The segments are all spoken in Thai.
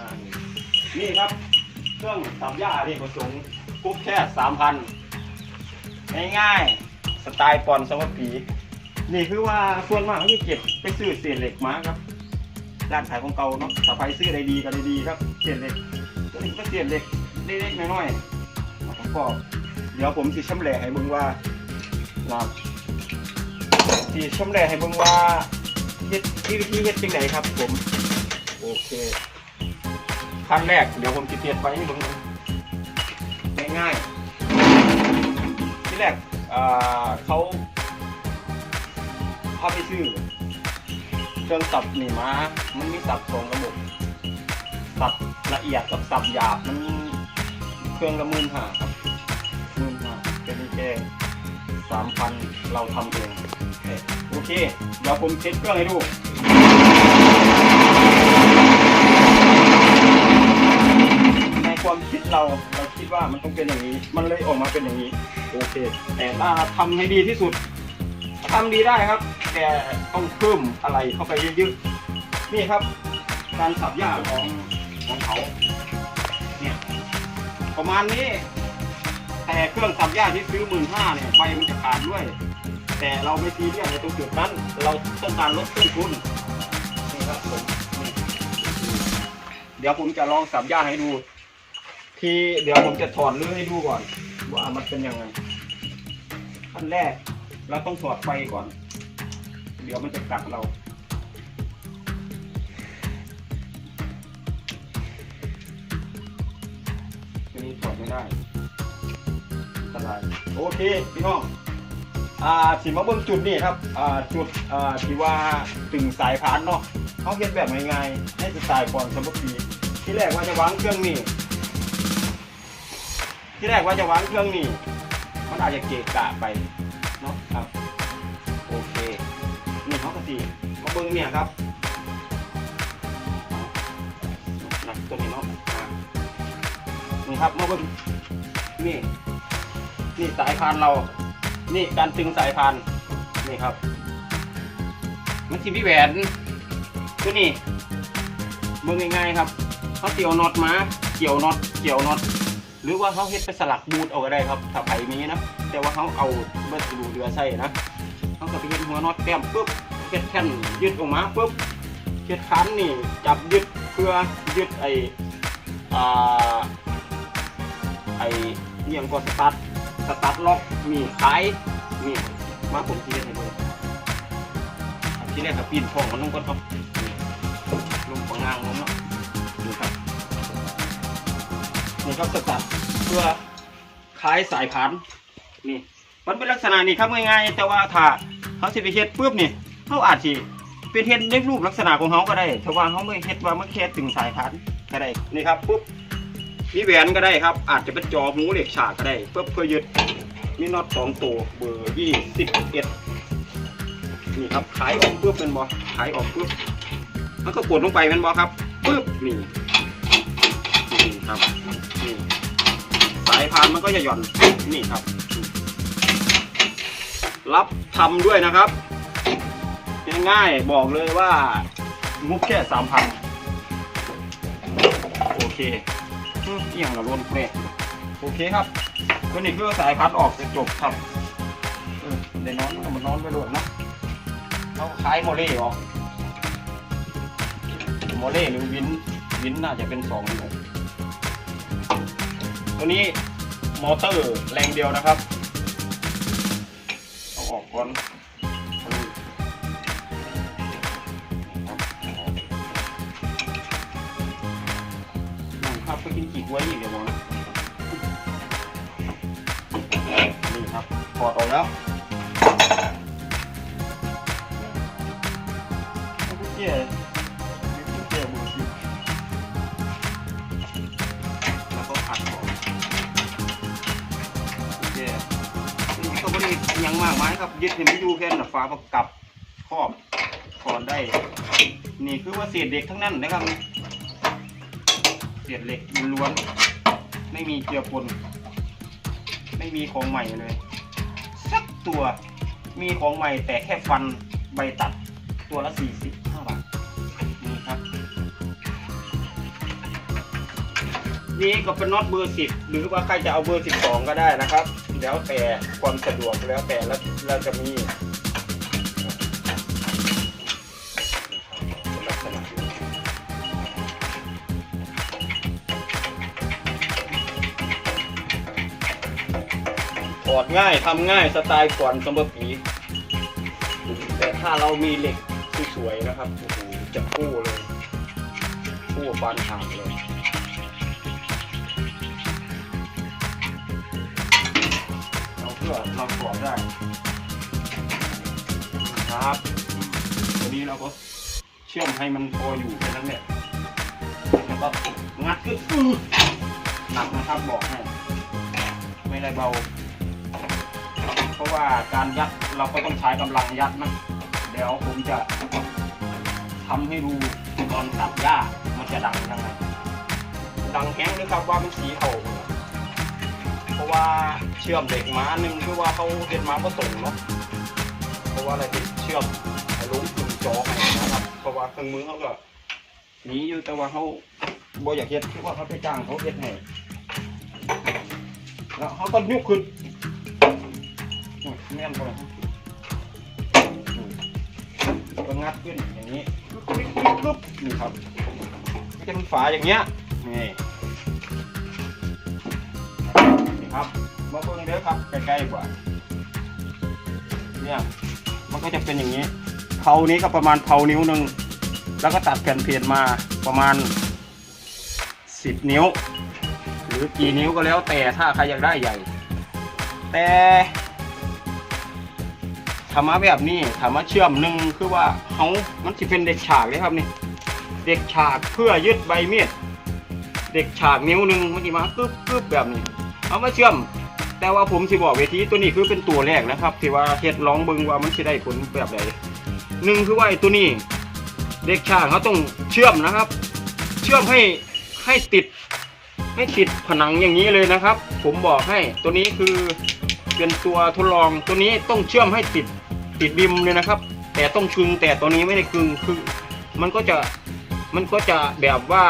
อ่านี่ครับ เครื่องสับหญ้าที่ประสงกุ๊บแค่สามพันง่ายๆสไตล์ปอนสวัสดีนี่คือว่าส่วนมากเขาจะเก็บไปซื้อเศษเหล็กมาครับร้านขายของเก่าเนาะสะพายซื้อได้ดีก็ได้ดีครับเศษเหล็กนี่ก็เศษเหล็กเล็กๆน้อยๆมาประกอบเดี๋ยวผมสิชำแหละให้บึงว่านะครับสิชำแหละให้บึงว่าเฮ็ดวิธีเฮ็ดจังไดครับผม โอเค ขั้นแรก เดี๋ยวผมจะเปลี่ยนไฟให้เบิ่งง่ายๆที่แรกอ่าเขาพาไปซื้อเครื่องสับนี่มามันมีสับสองระบบสับละเอียดกับสับหยาบมันเครื่องละหมื่นห้าครับหมื่นห้าเป็นแค่สามพันเราทำเองโอเคเดี๋ยวผมเช็ดเครื่องให้ดู เราเราคิดว่ามันต้องเป็นอย่างนี้ มันเลยออกมาเป็นอย่างนี้ โอเค แต่ถ้าทำให้ดีที่สุดทำดีได้ครับ แต่ต้องเพิ่มอะไรเข้าไปเยอะๆนี่ครับ การสับหญ้าของของเขาเนี่ยประมาณนี้ แต่เครื่องสับหญ้าที่ซื้อหมื่นห้าเนี่ยใบมันจะขาดด้วย แต่เราไม่ซีเรียสในตรงจุดนั้น เราต้องการลดต้นทุนนี่ครับผมเดี๋ยวผมจะลองสับหญ้าให้ดู ทีเดี๋ยวผมจะถอดเรื่องให้ดูก่อน ว่ามันเป็นยังไงขั้นแรกเราต้องถอดไฟก่อน เดี๋ยวมันจะกัดเราทีนี้ถอดไม่ได้อันตรายโอเคพี่น้องอ่าสิมาเบิ่งจุดนี่ครับอ่าจุดอ่าที่ว่าตึงสายพานเนาะเขาเฮ็ดแบบง่ายๆให้สไตล์ก่อนสมบูรณ์ที่แรกว่าจะวางเครื่องนี่ ที่แรกว่าจะวางเครื่องนี่มันอาจจะเกะกะไปเนาะครับ โอเคนี่เขาก็สิมาเบิ่งเนี่ยครับนักตัวนี้เนาะนี่ครับมาเบิ่งนี่นี่สายพานเรา นี่การตึงสายพานนี่ครับ มันทีพี่แหวนตัวนี้เบิ่งง่ายๆครับเขาเกี่ยวน็อตมา เกี่ยวน็อตเกี่ยวน็อต หรือว่าเขาเฮ็ดไปสลักบูทเอาก็ได้ครับถ้าไผมีนะแต่ว่าเขาเอาเบิดดูเรือใส่นะเขาก็ไปเฮ็ดหัวน็อตแต้มปุ๊บเฮ็ดแท่นยึดออกมาปุ๊บเฮ็ดคันนี่จับยึดเพื่อยึดไออ่าไอ้เอียงก็สตาร์ทสตาร์ทล็อกมีขายมีมาผมที่เฮ็ดให้ดูที่แรกก็ปีนท้องมันลงก่อนครับนี่ลงปางางลงเนาะ นี่ครับสกัดเพื่อคล้ายสายพันธุ์นี่มันเป็นลักษณะนี้ครับง่ายๆแต่ว่าถ้าเขาสิไปเฮ็ดปุ๊บนี่เขาอาจสิเป็นเฮ็ดในรูปลักษณะของเขาก็ได้แต่ว่าเขาไม่เฮ็ดว่ามันแค่ถึงสายพันธุ์ก็ได้นี่ครับปุ๊บมีแหวนก็ได้ครับ อาจจะเป็นจอหูเหล็กฉากก็ได้เพื่อเพื่อยึดมีน็อตสองตัวเบอร์ยี่สิบเอ็ดนี่ครับขายออกปุ๊บเป็นบอขายออกปุ๊บมันก็กดลงไปเป็นบอครับปุ๊บนี่ ครับนี่สายพานมันก็จะหย่อนนี่ครับ รับทำด้วยนะครับง่ายๆบอกเลยว่างบแค่สามพันโอเคเอียงกับรวนเปรตโอเคครับตัวนี้คือสายพัดออกจะจบครับเออได้นอนมันนอนไปโดดนะเขาคล้ายโมเล่ออกโมเล่หรือวินวินน่าจะเป็นสองเลย ตัวนี้มอเตอร์แรงเดียวนะครับเอาออกก่อนนี่ครับไปกินกีบไว้อีกเดี๋ยวมองนะนี่ครับถอดออกแล้ว ครับยึดให้มันอยู่แค่นั้นน่ะฝาประกับครอบถอนได้ นี่คือว่าเศษเหล็กทั้งนั้นนะครับ เศษเหล็กล้วนไม่มีเจือปนไม่มีของใหม่เลย สักตัวมีของใหม่แต่แค่ฟันใบตัดตัวละ45บาทนี่ครับ นี้ก็เป็นน็อตเบอร์สิบหรือว่าใครจะเอาเบอร์สิบสองก็ได้นะครับ แล้วแต่ความสะดวกแล้วแต่เราเราจะมีถอดง่ายทำง่ายสไตล์ก่อนสมบปีแต่ถ้าเรามีเหล็กสวยๆนะครับโอ้โหจะคู่เลยคู่บานห่างเลย พื่อเรากรอบได้ครับตัวนี้เราก็เชื่อมให้มันพออยู่แค่นั้นแหละแล้วก็งัดขึ้นอืหนักนะครับบอกให้ไม่ได้เบา เพราะว่าการยัดเราก็ต้องใช้กำลังยัดนะเดี๋ยวผมจะทำให้ดูตอนตัดหญ้ามันจะดังยังไงดังแห้งเลยครับว่ามันสีเทา ราะว่าเชื่อมเหล็กม้าหนึ่งคือว่าเขาเห็นม้าผสมเนาะเพราะว่าอะไรที่เชื่อมลุ้มถึงจอให้นะครับเพราะว่าเครื่องมือเขาก็หนีอยู่แต่ว่าเขาบ่อยากเฮ็ดคือว่าเขาไปจ้างเขาเฮ็ดให้แล้วเขาก็ยุกขึ้นแน่นไปเลยก็งัดขึ้นอย่างนี้ปึ๊บนี่ครับก็จะเป็นฝาอย่างเงี้ยนี่ ครับมาเบิ่งเด้อครับใกล้ๆกว่า เนี่ยมันก็จะเป็นอย่างนี้เผานี้ก็ประมาณเผานิ้วหนึ่งแล้วก็ตัดแผ่นเพจมาประมาณสิบนิ้ว หรือกี่นิ้วก็แล้วแต่ถ้าใครอยากได้ใหญ่ แต่ธรรมะแบบนี้ธรรมะเชื่อมหนึ่งคือว่าเขามันจะเป็นเด็กฉากเลยครับนี่ เด็กฉากเพื่อยึดใบมีดเด็กฉากนิ้วหนึ่งมันจะมากึบกึบแบบนี้ เอามาเชื่อม แต่ว่าผมสิบอกเวทีตัวนี้คือเป็นตัวแรกนะครับ ที่ว่าเฮ็ดลองเบิงว่ามันสิได้ผลแบบไหนหนึ่งคือว่าไอ้ตัวนี้ เด็กฉากเขาต้องเชื่อมนะครับ เชื่อมให้ให้ติด ให้ติดผนังอย่างนี้เลยนะครับ ผมบอกให้ตัวนี้คือเป็นตัวทดลองตัวนี้ต้องเชื่อมให้ติดติดบิมเลยนะครับ แต่ต้องคึงแต่ตัวนี้ไม่ได้คึงคือมันก็จะมันก็จะแบบว่า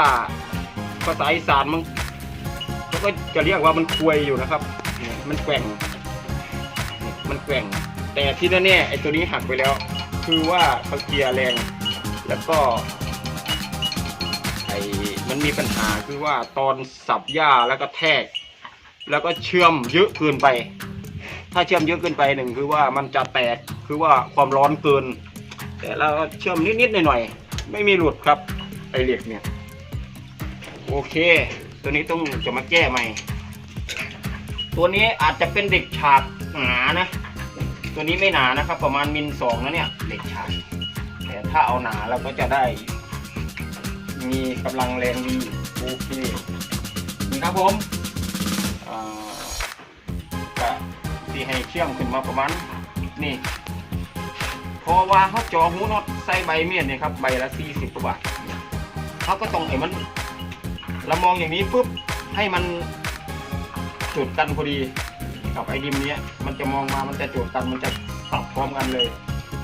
ภาษาอีสานมัน ก็จะเรียกว่ามันควยอยู่นะครับ มันแกว่ง มันแกว่ง แต่ที่แน่ๆไอ้ตัวนี้หักไปแล้ว คือว่าเขาเกียร์แรง แล้วก็ไอ้มันมีปัญหาคือว่าตอนสับหญ้าแล้วก็แทก แล้วก็เชื่อมเยอะเกินไป ถ้าเชื่อมเยอะเกินไปหนึ่งคือว่ามันจะแตกคือว่าความร้อนเกิน แต่เราเชื่อมนิดๆหน่อยๆไม่มีหลุดครับไอเหล็กเนี่ย โอเค ตัวนี้ต้องจะมาแก้ใหม่ ตัวนี้อาจจะเป็นเด็กฉากหนานะ ตัวนี้ไม่หนานะครับ ประมาณมิลสองนะเนี่ยเด็กฉากแต่ถ้าเอาหนาเราก็จะได้ มีกำลังแรงดีโอเคนี่ครับผมอ่าก็ที่ให้เชื่อมขึ้นมาประมาณนี่เพอว่าเขาจอหูน็อตใส่ใบเมียนเนี่ยครับใบละสี่สิบกว่าบาทเขาก็ต้องไอ้มัน เรามองอย่างนี้ปุ๊บให้มันจุดกันพอดีกับไอ้ดิมเนี้ยมันจะมองมามันจะจุดกันมันจะสับพร้อมกันเลย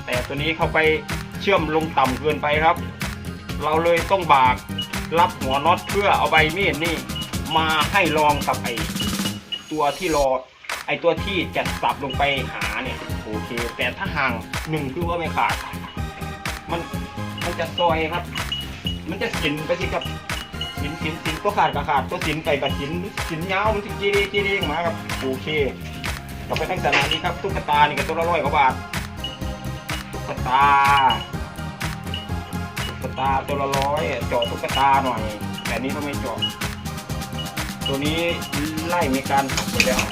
แต่ตัวนี้เข้าไปเชื่อมลงต่ำเกินไปครับ เราเลยต้องบากรับหัวน็อตเพื่อเอาใบมีดนี่ มาให้ลองกับไอตัวที่รอไอตัวที่จะสับลงไปหาเนี่ยโอเค แต่ถ้าห่างหนึ่งคือว่าไม่ขาด มันมันจะซอยครับ มันจะสินไปสิครับ สินสินสินตัวขาดกับขาดตัวสินไปกับสินสินยาวมันจะจีรีจีรีออกมาครับโอเคต่อไปทั้งสนามนี้ครับตุ๊กตานี่ก็ตัวละร้อยกว่าบาทตุ๊กตาตุ๊กตาตัวละร้อยเจาะตุ๊กตาหน่อย แต่นี้ก็ไม่เจาะตัวนี้ไล่มีการหักไปแล้ว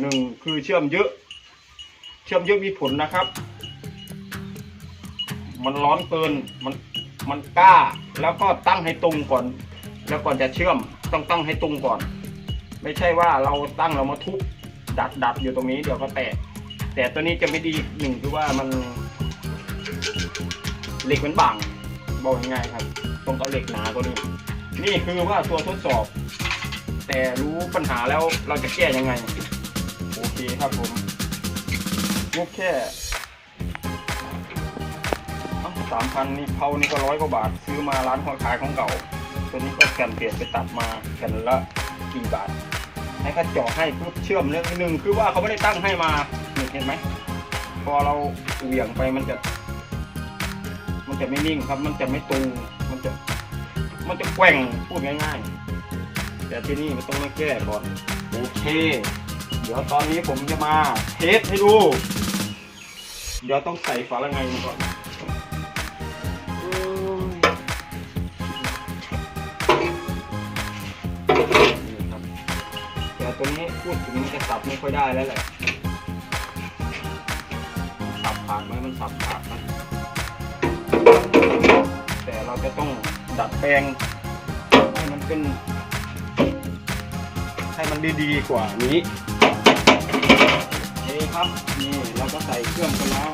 หนึ่งคือเชื่อมเยอะ เชื่อมเยอะมีผลนะครับ มันร้อนเกินมันมันกล้าแล้วก็ตั้งให้ตรงก่อน แล้วก่อนจะเชื่อมต้องตั้งให้ตรงก่อน ไม่ใช่ว่าเราตั้งเรามาทุบดัดดัดอยู่ตรงนี้เดี๋ยวก็แตกแต่ตัวนี้จะไม่ดีหนึ่งคือว่ามันเหล็กมันบางบอกง่ายๆครับต้องเอาเหล็กหนาตัวนี้ นี่คือว่าตัวทดสอบ แต่รู้ปัญหาแล้วเราจะแก้ยังไง โอเคครับผมงบแค่สามพันนี่เผานี่ก็ร้อยกว่าบาท ซื้อมาร้านของขายของเก่า ตัวนี้ก็แกนเปลี่ยนไปตัดมาแกนละกี่บาท ให้เขาเจาะให้ปุ๊บเชื่อมเรื่องหนึ่งคือว่าเขาไม่ได้ตั้งให้มาเห็นไหมพอเราเหวี่ยงไปมันจะ มันจะไม่นิ่งครับ มันจะไม่ตรงมันจะ มันจะแกว่งพูดง่ายๆ แต่ที่นี่มันต้องมาแก้ก่อนโอเค เดี๋ยวตอนนี้ผมจะมาเทสให้ดู เดี๋ยวต้องใส่ฝาละไงก่อน พูดถึงมันจะสับไม่ค่อยได้แล้วแหละสับขาดไหมมันสับขาดนะแต่เราจะต้องดัดแปลงให้มันเป็น ให้มันดีๆกว่านี้โอเคครับ นี่เราก็ใส่เครื่องไปแล้ว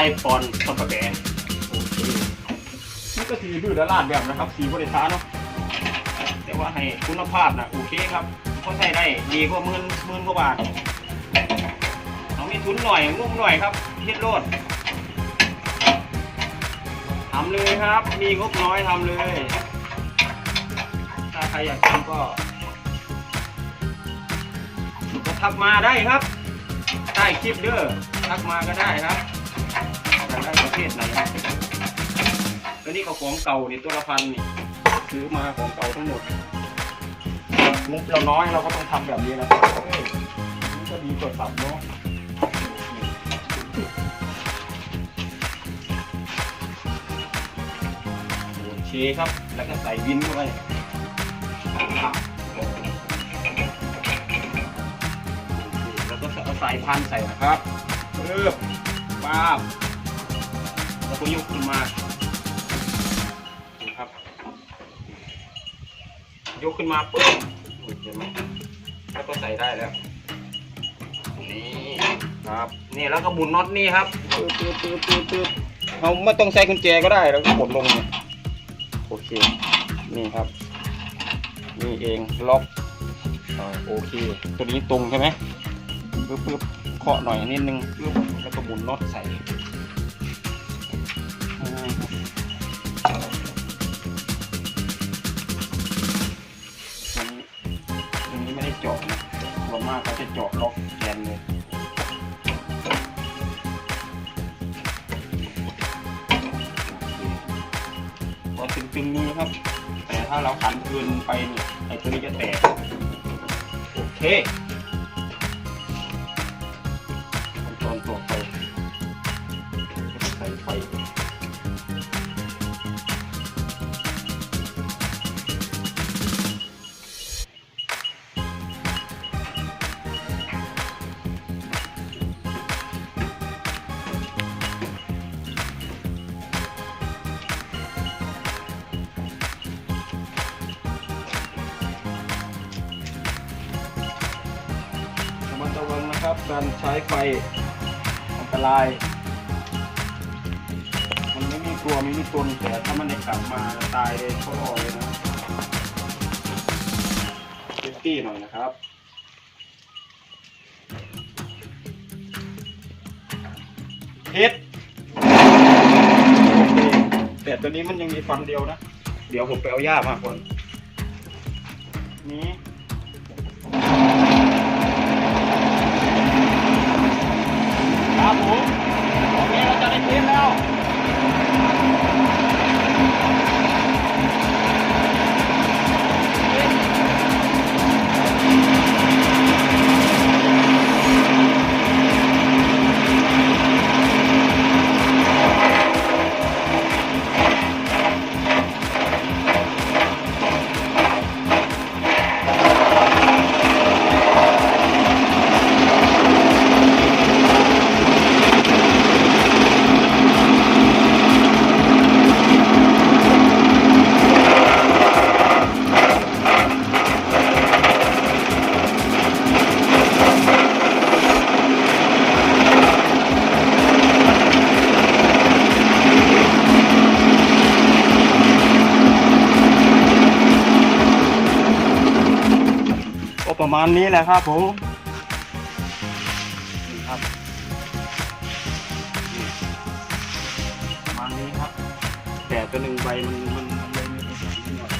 ๆสไตล์ปอนคอนปะแกโอเคนี่ก็สีดื้อดลาดแบบนะครับสีบริษัทเนาะแต่ว่าให้คุณภาพนะโอเคครับเขาใช้ได้ดีกว่าหมื่นหมื่นกว่าบาทเอามีทุนหน่อยงบหน่อยครับเฮ็ดโลดทำเลยครับ มีงบน้อยทำเลย ถ้าใครอยากทำก็ก็ทักมาได้ครับ ใต้คลิปเด้อทักมาก็ได้ครับ ทไหนตัวนี้ก็ของเก่านี่ตัวละพันนี่ซื้อมาของเก่าทั้งหมดงบเราน้อยเราก็ต้องทำแบบนี้นะครับมันก็ดีกว่าสับเนาะโอเคครับ แล้วก็ใส่วินเข้าไปแล้วก็เอาสายพันใส่นะครับเริ่มป้าบ แล้วก็ยกขึ้นมานี่ครับ ยกขึ้นมาปุ๊บเห็นไหมแล้วก็ใส่ได้แล้วนี่ครับนี่แล้วก็หมุนน็อตนี่ครับตืดตืดตืดตืดตืดเราไม่ต้องใช้กุญแจก็ได้แล้วก็กดลงเนี่ยโอเค นี่ครับ นี่เองล็อกโอเค ตัวนี้ตรงใช่ไหมปึ๊บปึ๊บเคาะหน่อยนิดนึงปึ๊บแล้วก็หมุนน็อตใส่ กเขาจะเจาะล็อกแกนเลยพอตึงๆนี้ครับ แต่ถ้าเราขันเกินไปเนี่ยไอ้ตัวนี้จะแตก โอเค การใช้ไฟอันตราย มันไม่มีตัวไม่มีตนแต่ถ้ามันได้กลับมาตายเลยเขารอเลยนะเซฟตี้หน่อยนะครับเฮ็ดโอเคแต่ตัวนี้มันยังมีฟันเดียวนะ เดี๋ยวผมไปเอาหญ้ามาก่อนนี้ ครับผมโอเคเราจะได้ทีมแล้ว ประมาณนี้แหละครับผมนี่ครับประมาณนี้ครับ แต่ตัวหนึ่งใบมันมันมันเลยมีสีนิดหน่อย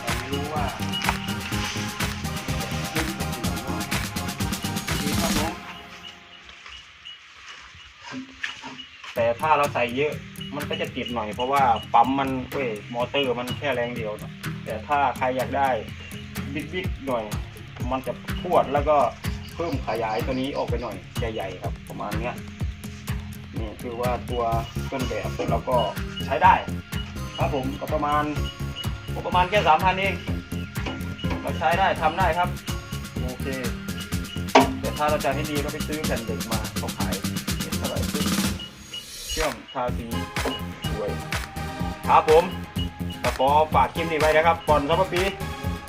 แต่ไม่รู้ว่าขึ้นกับหัวเนาดีครับผมแต่ถ้าเราใส่เยอะมันก็จะติดหน่อยเพราะว่าปั๊มมันเว้ยมอเตอร์มันแค่แรงเดียวนะแต่ถ้าใครอยากได้บิ๊กๆหน่อย มันจะพวดแล้วก็เพิ่มขยายตัวนี้ออกไปหน่อยใหญ่ๆครับ ประมาณเนี้ยนี่คือว่าตัวต้นแบบเราก็ใช้ได้ ครับผมก็ประมาณประมาณแค่สามพันเองเราใช้ได้ทำได้ครับ โอเคแต่ถ้าเราจะให้ดีก็ไปซื้อแผ่นเด็กมาเขาขายเป็นเท่าไหร่ซื้อเชื่อมทาสีสวยครับผมก็ขอฝากคลิปนี้ไว้นะครับก่อนสัปปี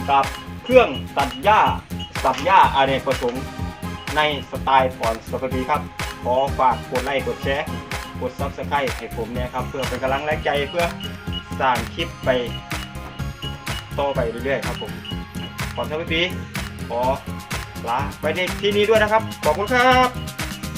กับเครื่องตัดหญ้า สับหญ้าอเนกประสงค์ ในสไตล์ฟอนสัปปีครับ ขอฝากกดไลค์กดแชร์ กดซับสไครต์ให้ผมเนี่ยครับ เพื่อเป็นกำลังแรงใจเพื่อสร้างคลิปไปต่อไปเรื่อยๆครับผมก่อนสัปปีขอลาไปในที่นี้ด้วยนะครับ ขอบคุณครับ